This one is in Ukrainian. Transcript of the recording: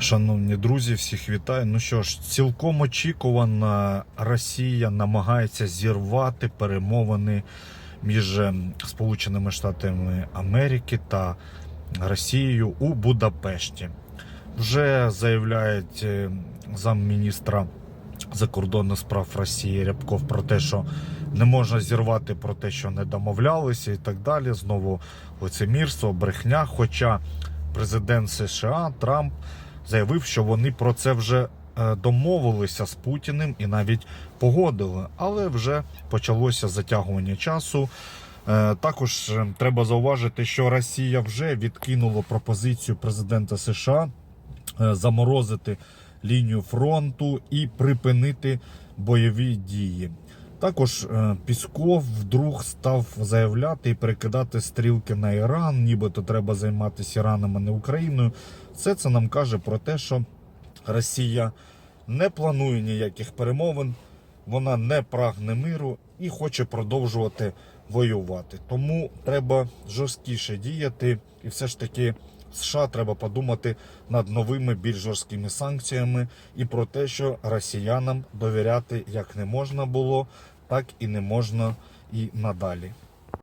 Шановні друзі, всіх вітаю. Ну що ж, цілком очікувано, Росія намагається зірвати перемовини між ем, Сполученими Штатами Америки та Росією у Будапешті. Вже заявляють е, замміністра закордонних справ Росії Рябков про те, що не можна зірвати про те, що не домовлялися і так далі. Знову лицемірство, брехня. Хоча президент США Трамп заявив, що вони про це вже е, домовилися з Путіним і навіть погодили, але вже почалося затягування часу. Е, Також е, треба зауважити, що Росія вже відкинула пропозицію президента США заморозити лінію фронту і припинити бойові дії. Також е, Пісков вдруг став заявляти і перекидати стрілки на Іран, нібито треба займатися Іраном, а не Україною. Все це нам каже про те, що Росія не планує ніяких перемовин, вона не прагне миру і хоче продовжувати воювати. Тому треба жорсткіше діяти, і все ж таки США треба подумати над новими більш жорсткими санкціями і про те, що росіянам довіряти як не можна було, так і не можна і надалі.